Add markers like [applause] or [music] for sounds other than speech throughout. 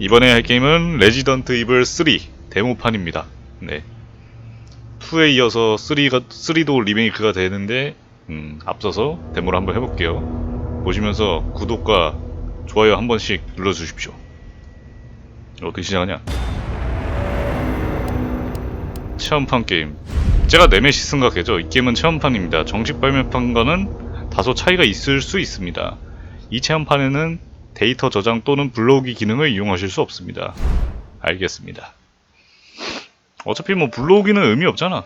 이번에 할 게임은 레지던트 이블 3 데모판입니다. 네. 2에 이어서 3가 3도 리메이크가 되는데 음, 앞서서 데모를 한번 해볼게요. 보시면서 구독과 좋아요 한 번씩 눌러주십시오. 어떻게 시작하냐? 체험판 게임. 제가 네메시스인가 개죠. 이 게임은 체험판입니다. 정식 발매판과는 다소 차이가 있을 수 있습니다. 이 체험판에는 데이터 저장 또는 불러오기 기능을 이용하실 수 없습니다. 알겠습니다. 어차피 뭐 불러오기는 의미 없잖아.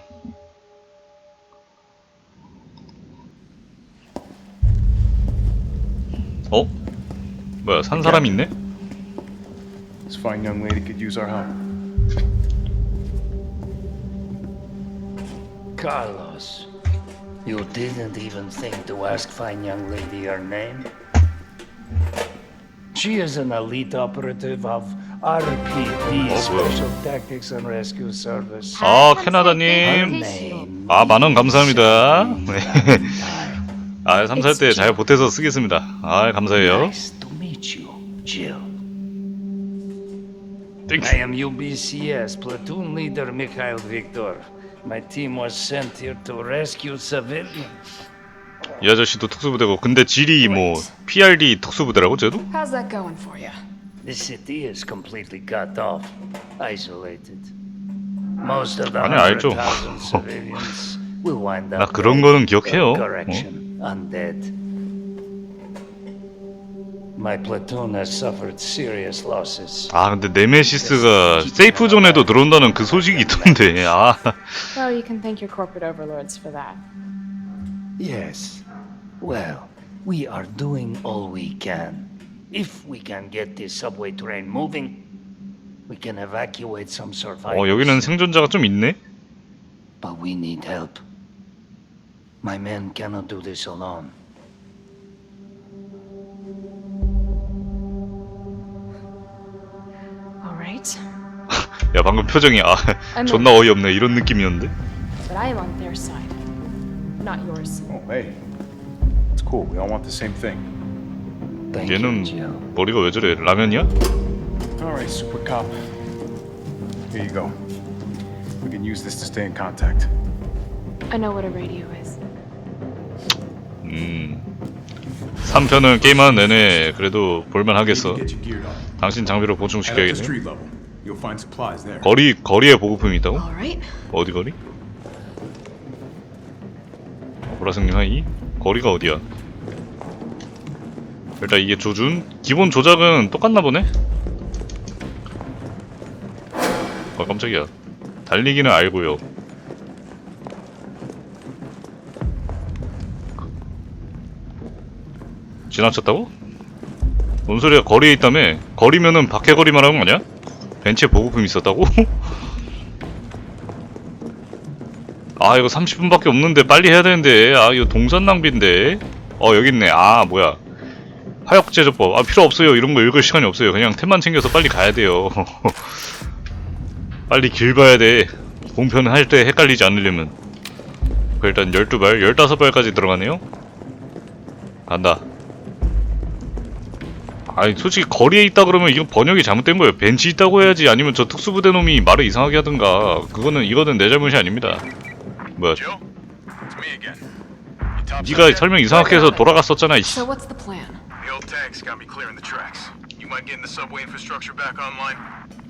어? 뭐야 산 사람 있네? This fine young lady could use our help. Carlos, you didn't even think to ask fine young lady her name? She is an elite operative of RPD, Oh, well. Special Tactics and Rescue Service. 아 캐나다님 name 아 만원 감사합니다 네. 아 3, 4때 잘 보태서 쓰겠습니다 아 감사해요 Nice to meet you, Jill. 땡큐 I am UBCS platoon leader Mikhail Viktor. My team was sent here to rescue civilians. 이 아저씨도 특수부대고 근데 질이 뭐 PRD 특수부대라고 쟤도? How's that going for you? The city is completely cut off, isolated. Most of the 아니, 알죠. 100,000 civilians will wind 나 up 그런 dead. 거는 기억해요. Correction, undead. My platoon has suffered serious losses. 아 근데 네메시스가 세이프 존에도 들어온다는 그 소식이 있던데 아 Well, you can thank your corporate overlords for that. Yes. Well, we are doing all we can. If we can get this subway train moving, we can evacuate some survivors. 어, 여기는 생존자가 좀 있네? But we need help. My men cannot do this alone. All right, [laughs] 야 방금 표정이 아 존나 어이없네 이런 느낌이었는데 but I am on their side, Not yours. Oh, hey. It's cool. We all want the same thing. Thank you, 얘는 Jill. 머리가 왜 저래 라면이야? All right, super cop. Here you go. We can use this to stay in contact. I know what a radio is. 음 3편을 게임하는 내내 그래도 볼만 하겠어 Get you geared up. 당신 장비로 Head up to 보충시켜야겠네 street level. You'll find supplies there. 거리 거리에 보급품이 있다고? All right. 어디 거리? 보라색님 하이 거리가 어디야? 일단 이게 조준 기본 조작은 똑같나 보네? 아 깜짝이야 달리기는 알고요 지나쳤다고? 뭔 소리야 거리에 있다며 거리면은 밖에 거리 말하는 거 아니야? 벤치에 보급품 있었다고? [laughs] 아 이거 30분밖에 없는데 빨리 해야 되는데. 아 이거 동선 낭비인데. 어 여기 있네. 아 뭐야. 화역제조법. 아 필요 없어요. 이런 거 읽을 시간이 없어요. 그냥 템만 챙겨서 빨리 가야 돼요. [laughs] 빨리 길 봐야 돼. 본편 할 때 헷갈리지 않으려면. 그 일단 12발 15발까지 들어가네요. 간다. 아니 솔직히 거리에 있다 그러면 이건 번역이 잘못된 거예요. 벤치 있다고 해야지. 아니면 저 특수부대 놈이 말을 이상하게 하든가. 그거는 이거는 내 잘못이 아닙니다 뭐야 Joe? It's me again. You top 네가 설명 이상하게 해서 돌아갔었잖아 이씨. So what's the plan? The old tanks got me clearing the tracks. You mind getting the subway infrastructure back online?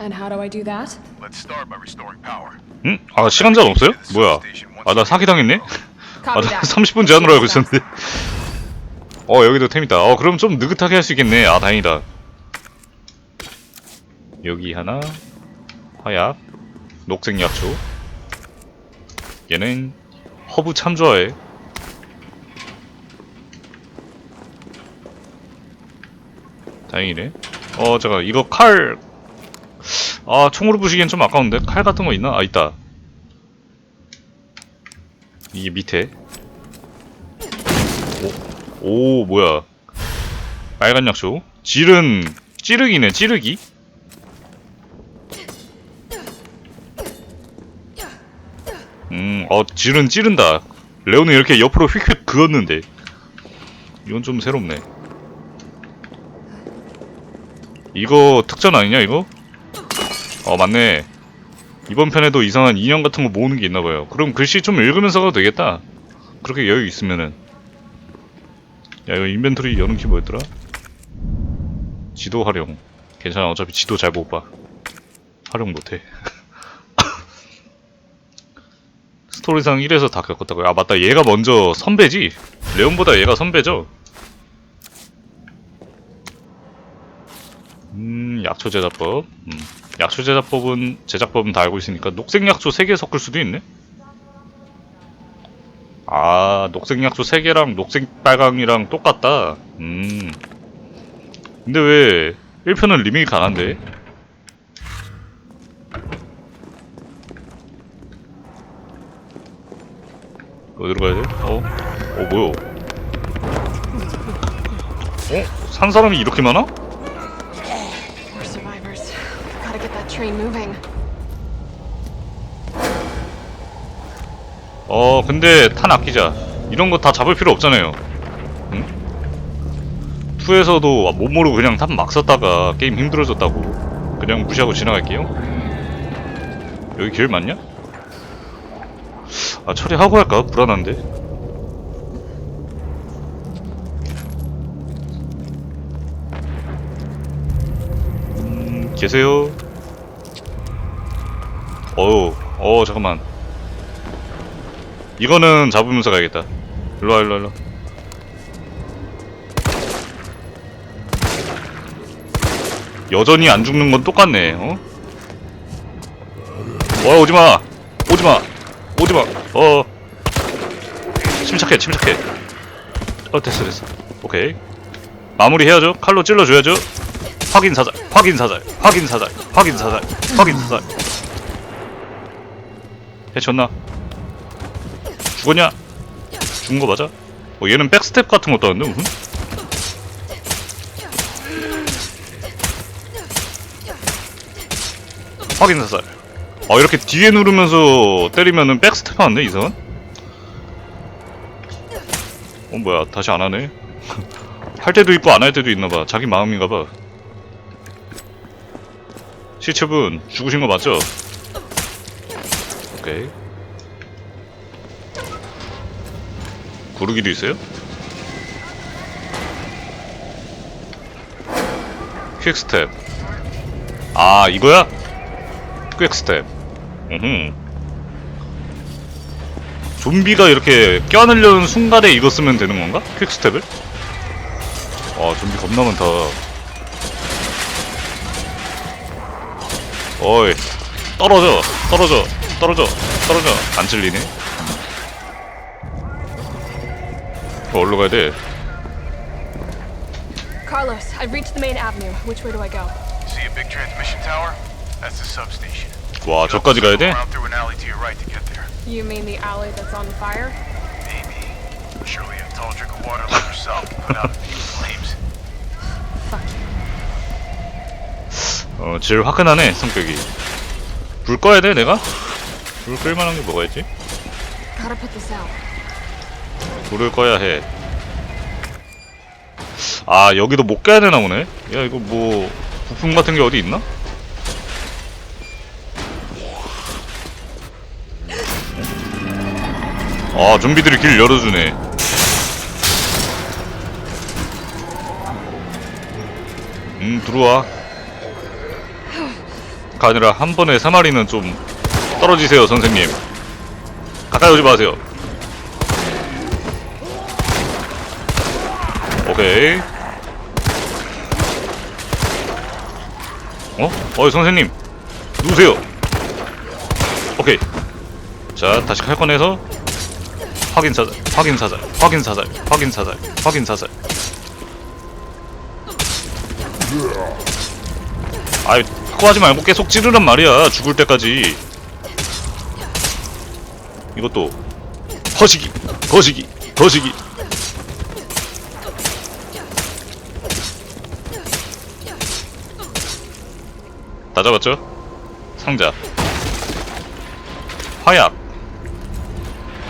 And how do I do that? Let's start by restoring power. 응? 아 시간 제한 없어요? 뭐야 아 나 사기당했네? 아 Copy 나 that. 30분 제한으로 알고 있었는데 어 여기도 템 있다 어 그럼 좀 느긋하게 할 수 있겠네 아 다행이다 여기 하나 화약 녹색 약초 얘는 허브 참 좋아해 다행이네 어 잠깐 이거 칼 아, 총으로 부시기엔 좀 아까운데? 칼 같은 거 있나? 아, 있다. 이게 밑에. 오, 오 뭐야. 빨간 약초. 질은, 찌르기네, 찌르기? 어, 질은 찌른다. 레오는 이렇게 옆으로 휙휙 그었는데. 이건 좀 새롭네. 이거 특전 아니냐 이거? 어 맞네 이번 편에도 이상한 인형 같은 거 모으는 게 있나봐요 그럼 글씨 좀 읽으면서 가도 되겠다 그렇게 여유 있으면은 야 이거 인벤토리 여는 키 뭐였더라? 지도 활용 괜찮아 어차피 지도 잘 못봐 활용 못해 [laughs] 스토리상 1에서 다 겪었다고요 아 맞다 얘가 먼저 선배지 레온보다 얘가 선배죠 음, 약초 제작법. 음, 약초 제작법은 제작법은 다 알고 있으니까 녹색 약초 3개 섞을 수도 있네. 아, 녹색 약초 3개랑 녹색 빨강이랑 똑같다. 음. 근데 왜 1편은 리메이크 안 한대? 어디로 가야 돼? 어? 어, 뭐야? 어? 산 사람이 이렇게 많아? We're survivors. Gotta get that train moving. 어 근데 탄 아끼자 이런 거 다 잡을 필요 없잖아요 응? 2에서도 못 모르고 그냥 탄 막 썼다가 게임 힘들어졌다고 그냥 무시하고 지나갈게요 여기 길 맞냐? 아 처리하고 할까? 불안한데 음 계세요? 어우 어 잠깐만 이거는 잡으면서 가야겠다. 일로와, 일로와, 일로와. 여전히 안 죽는 건 똑같네, 어? 와, 오지마! 오지마! 오지마! 어. 침착해, 침착해. 어, 됐어, 됐어. 오케이. 마무리 해야죠. 칼로 찔러줘야죠. 확인 사살, 확인 사살, 확인 사살, 확인 사살, 확인 사살. 해쳤나? 죽었냐? 죽은 거 맞아? 어, 얘는 백스텝 같은 거 떠는데 무슨? 확인 사살. 어 이렇게 뒤에 누르면서 때리면은 백스텝 하는데 이상은? 어 뭐야 다시 안 하네. [laughs] 할 때도 있고 안 할 때도 있나봐. 자기 마음인가봐. 시체분 죽으신 거 맞죠? 오케이. 고르기도 있어요? 퀵스텝 아 이거야? 퀵스텝 음흠 좀비가 이렇게 껴안으려는 순간에 이거 쓰면 되는 건가? 퀵스텝을? 와 좀비 겁나 많다 어이 떨어져 떨어져 떨어져 떨어져 안 찔리네 어, 어디로 가야 돼? Carlos, I've reached the main avenue. Which way do I go? See a big transmission tower? That's the substation. 와 저까지 가야 돼? You mean the alley that's on fire? Maybe. Surely a tall drink of water like yourself put out a few flames. Fuck you. 어, 제일 화끈하네, 성격이. 불 꺼야 돼, 내가? 불 끌만한 게 뭐가 있지? Gotta put this out. 불을 꺼야 해. 아, 여기도 못 가야 되나 보네? 야, 이거 뭐, 부품 같은 게 어디 있나? 아, 좀비들이 길 열어주네. 음, 들어와. 가 아니라 한 번에 세 마리는 좀 떨어지세요, 선생님. 가까이 오지 마세요. 오케이. 어? 어이 선생님 누우세요. 오케이. 자 다시 칼 꺼내서 확인 사살, 확인 사살, 확인 사살, 확인 사살, 확인 사살. 아이 그거 하지 말고 계속 찌르란 말이야 죽을 때까지. 이것도 거시기, 거시기, 거시기. 다 잡았죠? 상자 화약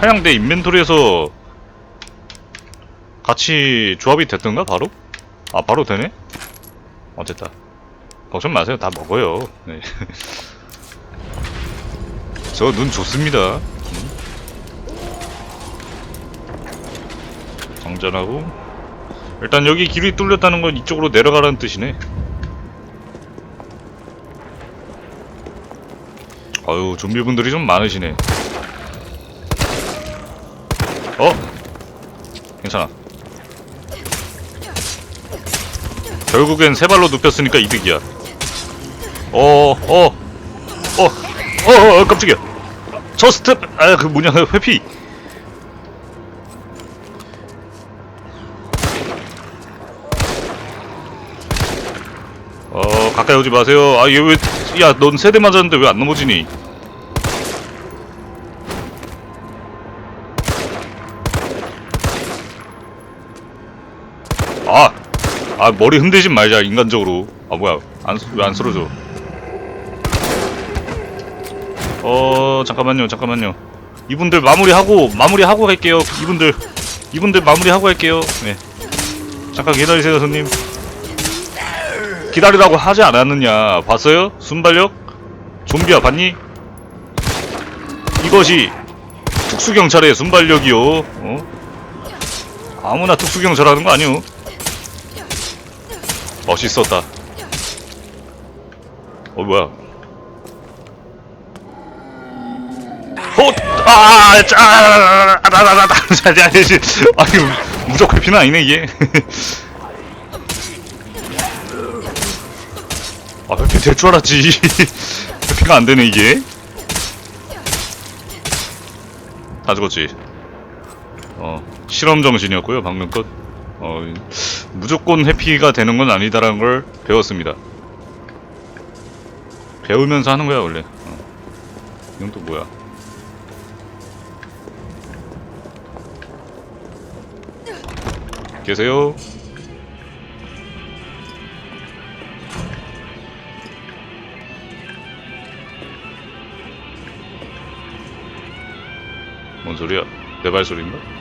화약 내 인벤토리에서 같이 조합이 됐던가 바로? 아 바로 되네? 어쨌다 걱정 마세요. 다 먹어요. 네. [laughs] 저 눈 좋습니다. 음. 정전하고 일단 여기 길이 뚫렸다는 건 이쪽으로 내려가라는 뜻이네. 아유 좀비분들이 좀 많으시네. 어? 괜찮아. 결국엔 세 발로 눕혔으니까 이득이야. 어, 어, 어, 어, 어, 깜짝이야. 저 스텝, 아, 그 뭐냐, 회피. 어, 가까이 오지 마세요. 아, 얘 왜, 야, 넌 세 대 맞았는데 왜 안 넘어지니? 아, 아 머리 흔들지 말자 인간적으로. 아 뭐야, 안 왜 안 쓰러져? 어, 잠깐만요, 잠깐만요. 이분들 마무리하고 마무리하고 갈게요. 이분들, 이분들 마무리하고 갈게요. 네. 잠깐 기다리세요, 손님. 기다리라고 하지 않았느냐? 봤어요? 순발력? 좀비야, 봤니? 이것이 특수경찰의 순발력이요. 어? 아무나 특수경찰 하는 거 아니오. 멋있었다. 어 뭐야? 헛! 아, 짜, 아, 자, 자, 자, 아니 무적 회피는 아니네 이게. 아 회피 될줄 알았지. 회피가 안 되네 이게. 다 죽었지. 어 실험 정신이었고요 방금 것. 어 무조건 해피가 되는 건 아니다라는 걸 배웠습니다. 배우면서 하는 거야 원래. 어. 이건 또 뭐야? 계세요? 뭔 소리야? 내 발소리인가?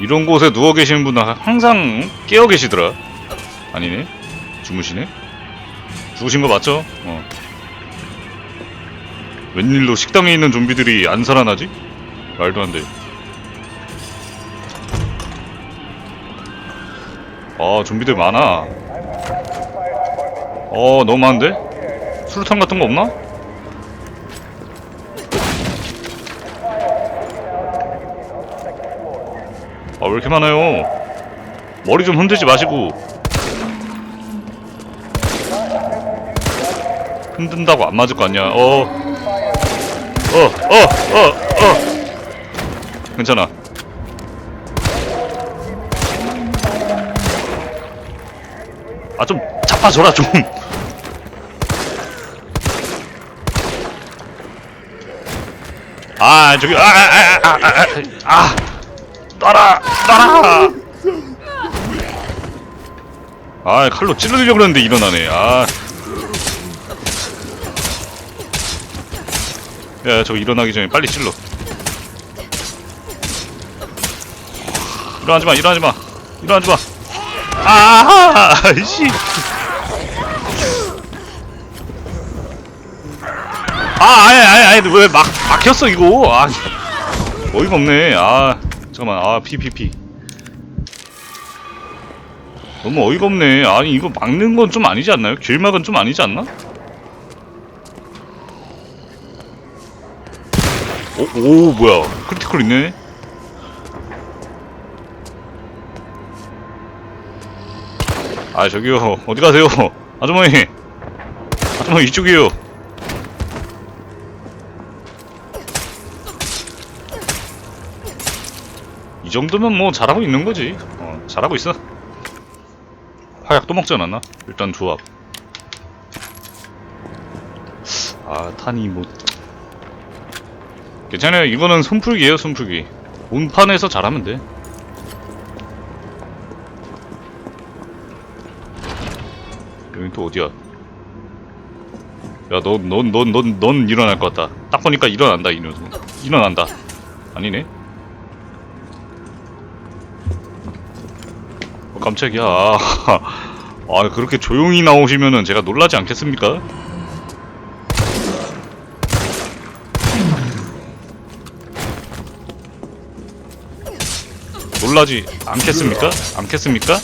이런 곳에 누워 계시는 분은 항상 깨어 계시더라. 아니네? 주무시네? 죽으신 거 맞죠? 어. 웬일로 식당에 있는 좀비들이 안 살아나지? 말도 안 돼. 아, 좀비들 많아. 어, 너무 많은데? 수류탄 같은 거 없나? 아, 왜 이렇게 많아요? 머리 좀 흔들지 마시고. 흔든다고 안 맞을 거 아니야. 어. 어, 어, 어, 어. 괜찮아. 아, 좀 자빠져라, 좀. 아, 저기, 아, 아, 아, 아, 아, 아, 아. 따라, 따라. 아, 칼로 찌르려고 그랬는데 일어나네. 아. 야, 저거 일어나기 전에 빨리 찔러. 일어나지 마, 일어나지 마, 일어나지 마. 아, 씨. 아, 아니, 아니, 아니, 왜 막, 막혔어, 이거. 아, 어이가 없네. 아, 잠깐만, 아, 피. 너무 어이가 없네. 아니, 이거 막는 건 좀 아니지 않나요? 길막은 좀 아니지 않나? 오, 오 뭐야 크리티컬 있네 아 저기요 어디 가세요 [laughs] 아주머니 아주머니 이쪽이요 이 정도면 뭐 잘하고 있는 거지 어 잘하고 있어 화약 또 먹지 않았나? 일단 조합 아 탄이 뭐 괜찮아요. 이거는 손풀기예요, 손풀기. 온판에서 잘하면 돼. 여긴 또 어디야? 야, 넌, 넌, 넌, 넌, 넌 일어날 것 같다. 딱 보니까 일어난다, 이 녀석. 일어난다. 아니네? 어, 깜짝이야. [laughs] 아, 그렇게 조용히 나오시면은 제가 놀라지 않겠습니까? 놀라지 않겠습니까? 않겠습니까?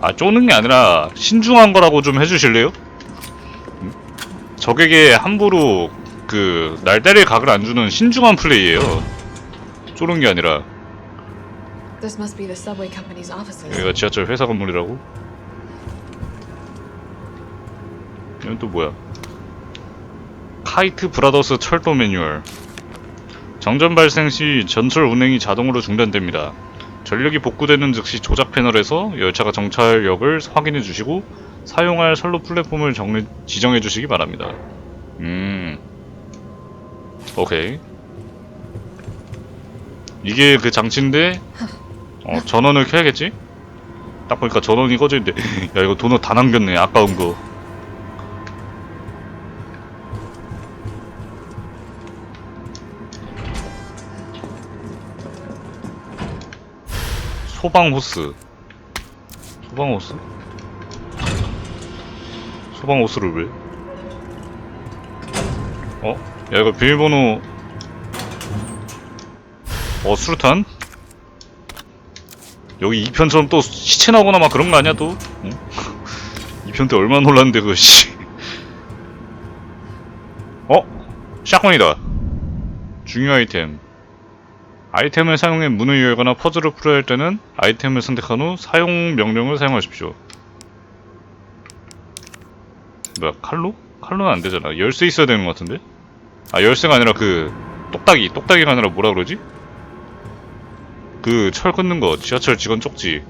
아, 쪼는 게 아니라 신중한 거라고 좀 해주실래요? 음? 적에게 함부로 그 날때릴 각을 안 주는 신중한 플레이예요. 쪼는 게 아니라 This must be the subway company's offices. 여기가 지하철 회사 건물이라고? 이건 또 뭐야? 카이트 브라더스 철도 매뉴얼 정전 발생 시 전철 운행이 자동으로 중단됩니다. 전력이 복구되는 즉시 조작 패널에서 열차가 정찰역을 확인해 주시고 사용할 선로 플랫폼을 정리, 지정해 주시기 바랍니다. 음. 오케이. 이게 그 장치인데 어, 전원을 켜야겠지? 딱 보니까 전원이 꺼져 있는데 야 이거 도넛 다 남겼네 아까운 거 소방 호스 소방 호스? 소방 호스를 왜? 어? 야 이거 비밀번호 어 수류탄? 여기 2편처럼 또 시체 나오거나 막 그런 거 아니야 또? 응? [laughs] 2편 때 얼마나 놀랐는데 그거 씨. 어? 샷건이다. 중요 아이템. 아이템을 사용해 문을 열거나 퍼즐을 풀어야 할 때는 아이템을 선택한 후 사용 명령을 사용하십시오. 뭐야 칼로? 칼로는 안 되잖아. 열쇠 있어야 되는 것 같은데? 아 열쇠가 아니라 그 똑딱이 똑딱이가 아니라 뭐라 그러지? 그철 끊는 거 지하철 직원 쪽지.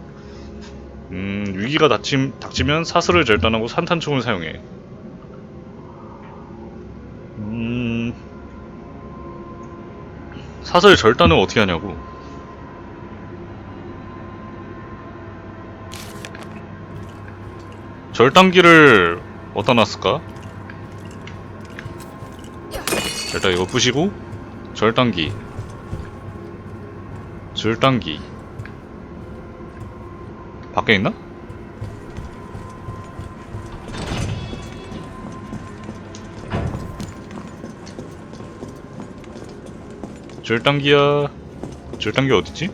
음 위기가 닥침, 닥치면 사슬을 절단하고 산탄총을 사용해. 음. 사슬 절단을 어떻게 하냐고. 절단기를 어디다 놨을까? 일단 이거 부시고 절단기 절단기 밖에 있나? 절단기야 절단기 어딨지?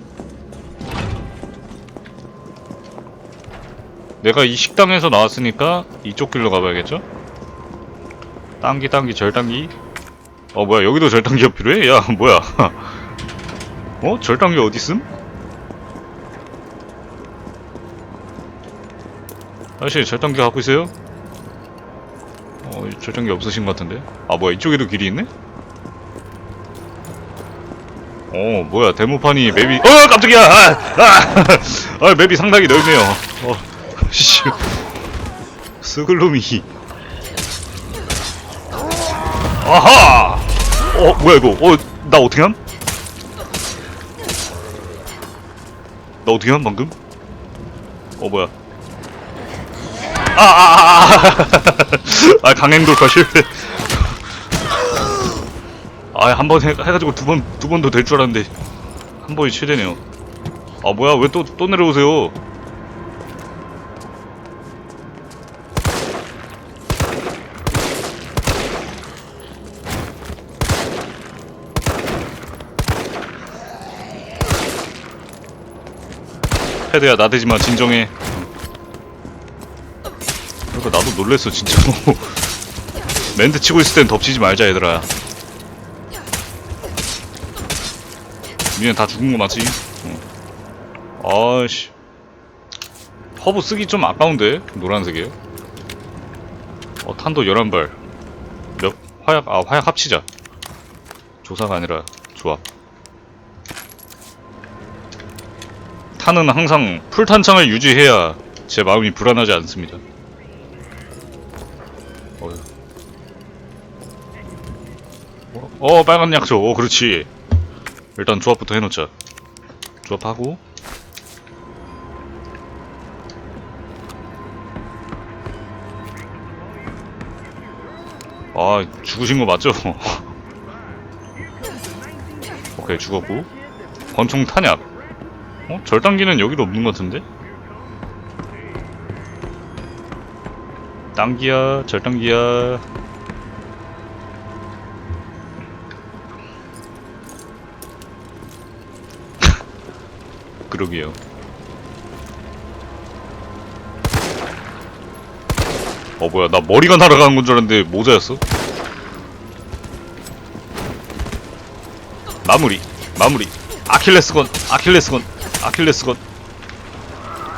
내가 이 식당에서 나왔으니까 이쪽 길로 가봐야겠죠? 당기 당기 절단기 어 뭐야 여기도 절단기가 필요해? 야 [laughs] 뭐야 어? 절단기 어딨음? 아저씨 절단기 갖고 있어요? 어 절단기 없으신 것 같은데 아 뭐야 이쪽에도 길이 있네? 어 뭐야 데모판이 맵이 어 깜짝이야 아, 아, 아 맵이 상당히 넓네요 어 [laughs] 씨. 스글룸이 아하 어 뭐야 이거 어나 어떻게 함? 나 어떻게 함 방금? 어 뭐야? 아아아 아 [laughs] 아. 강행 돌파 실패. 아 한 번 해가지고 두 번 두 번도 될 줄 알았는데 한 번이 최대네요. 아 뭐야? 왜 또또 내려오세요 헤드야 나대지마 진정해. 그러니까 나도 놀랬어 진짜로 [laughs] 멘트 치고 있을 땐 덮치지 말자 얘들아. 니네 다 죽은 거 맞지? 응. 아씨. 허브 쓰기 좀 아까운데 노란색이에요 어 탄도 11발. 몇 화약 아 화약 합치자. 조사가 아니라 조합 탄은 항상 풀탄창을 유지해야 제 마음이 불안하지 않습니다. 어휴. 어, 어, 빨간 약초. 어, 그렇지. 일단 조합부터 해놓자. 조합하고. 아, 죽으신 거 맞죠? [laughs] 오케이, 죽었고. 권총 탄약. 어? 절단기는 여기도 없는 것 같은데? 땅기야, 절단기야. [laughs] 그러게요. 어 뭐야 나 머리가 날아가는 건 줄 알았는데 모자였어? 마무리 마무리 아킬레스건 아킬레스건 아킬레스건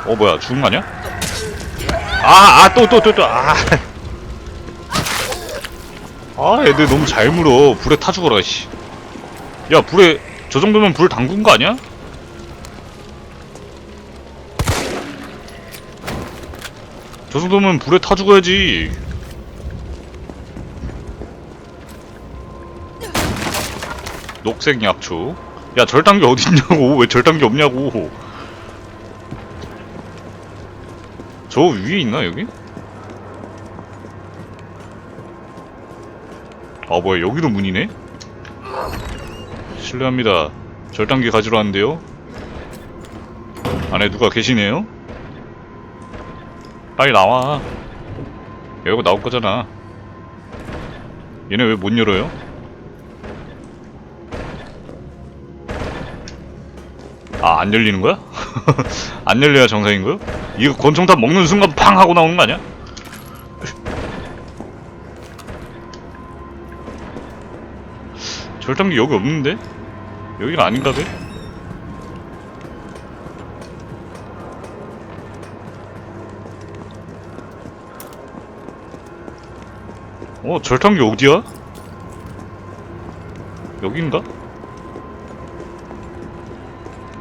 어 뭐야 죽은 거 아니야? 아아 또 또 또 또 아 아 애들 너무 잘 물어 불에 타 죽어라 씨 야 불에 저 정도면 불 담근 거 아니야? 저 정도면 불에 타 죽어야지. 녹색 약초. 야, 절단기 어딨냐고. [laughs] 왜 절단기 없냐고. 저 위에 있나, 여기? 아, 뭐야, 여기도 문이네? 실례합니다. 절단기 가지러 왔는데요? 안에 누가 계시네요? 빨리 나와. 열고 나올 거잖아. 얘네 왜 못 열어요? 아, 안 열리는 거야? [laughs] 안 열려야 정상인 거요? 이거 권총탄 먹는 순간 팡 하고 나오는 거 아니야? 절단기 여기 없는데? 여기가 아닌가 봐? 어, 절단기 어디야? 여긴가?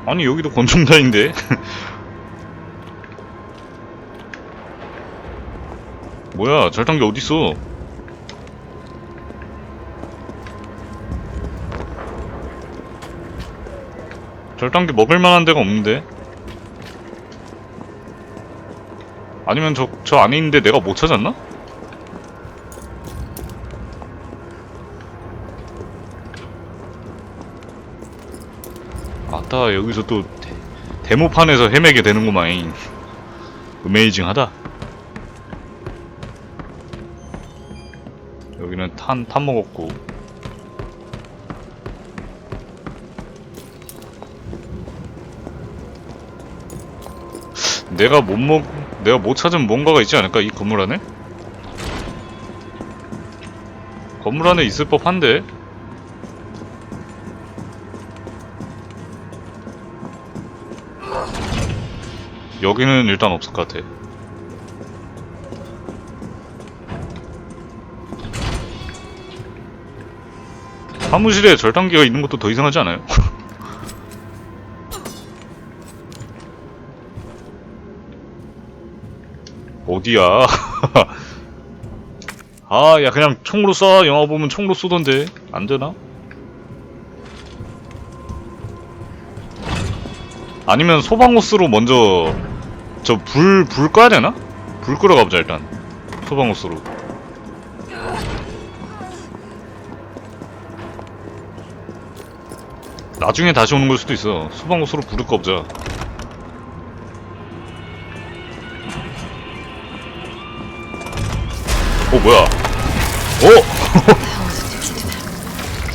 아니, 여기도 권총단인데. [laughs] 뭐야, 절단기 어딨어? 절단기 먹을 만한 데가 없는데. 아니면 저, 저 안에 있는데 내가 못 찾았나? 아따 여기서 또 데, 데모판에서 헤매게 되는구만 어메이징하다. 여기는 탄, 탄 먹었고. 내가 못 먹, 내가 못 찾은 뭔가가 있지 않을까 이 건물 안에? 건물 안에 있을 법한데 여기는 일단 없을 것 같아. 사무실에 절단기가 있는 것도 더 이상하지 않아요? [laughs] 어디야? [laughs] 아, 야, 그냥 총으로 쏴. 영화 보면 총으로 쏘던데. 안 되나? 아니면 소방호스로 먼저 저 불 불 꺼야 되나? 불 끄러 가보자 일단 소방호스로 나중에 다시 오는 걸 수도 있어 소방호스로 불을 꺼보자 어 뭐야 어?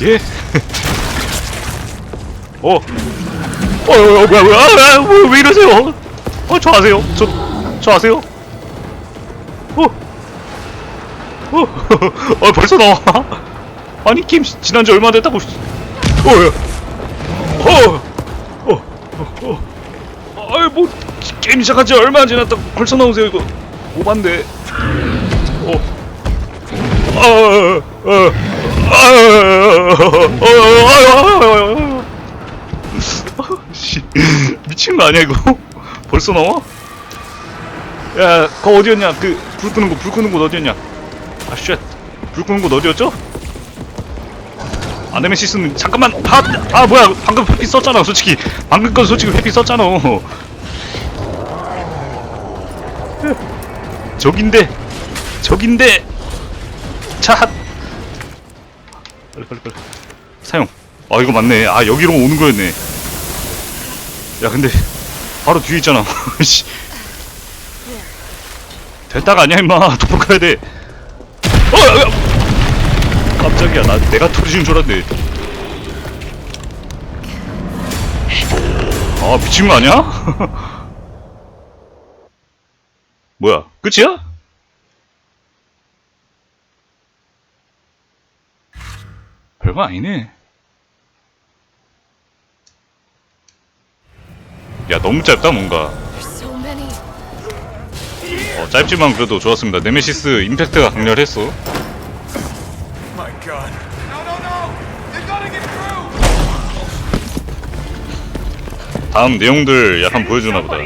[laughs] 예? [laughs] 어? 어, 어, 어, 뭐야, 뭐야, 아, 왜 이러세요? 어, 저 아세요? 저, 저 아세요? 어, 어, 어, 벌써 나와? 아니, 게임 시- 지난 지 얼마 됐다고. 어, 야. 어, 어, 어, 어, 아이, 뭐, 게임 시작한 지 얼마 안 지났다고 벌써 나오세요, 이거. 오반데. 어, 어, 어, 어, 어, 어, 어, 어, 어, 어, 씨, 미친 거 아니야 이거? 벌써 나와? 야, 그거 어디였냐? 그 불 끄는 거, 불 끄는 곳 어디였냐? 아, 쉣. 불 끄는 곳 어디였죠? 아네메시스는 잠깐만. 아, 아 뭐야? 방금 회피 썼잖아, 솔직히. 방금 건 솔직히 회피 썼잖아. 저긴데, 저긴데. 차. 빨리 빨리 빨리. 사용. 아 이거 맞네. 아 여기로 오는 거였네. 야 근데 바로 뒤에 있잖아 [laughs] 씨. 됐다가 아니야 임마 도망가야 돼 어! 야, 야. 깜짝이야 나 내가 터지는 줄 알았네 아 미친 거 아니야? [laughs] 뭐야 끝이야? 별거 아니네 야 너무 짧다 뭔가. 어, 짧지만 그래도 좋았습니다 네메시스 임팩트가 강렬했어! 다음 내용들 약간 보여주나 보다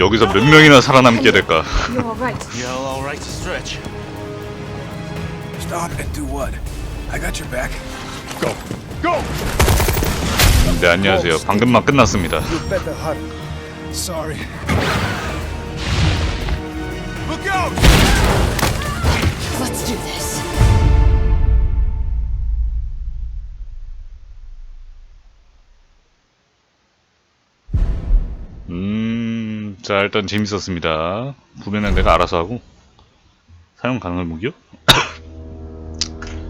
여기서 몇 명이나 살아남게 될까 You're all right. Y'all all right to stretch? Stop and do what? I got your back. Go. Go! 네 안녕하세요 방금만 끝났습니다 You better hurry. Sorry. Look out! Let's do this. 자 일단 재밌었습니다. 구매는 내가 알아서 하고. 사용 가능한 무기요?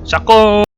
샷건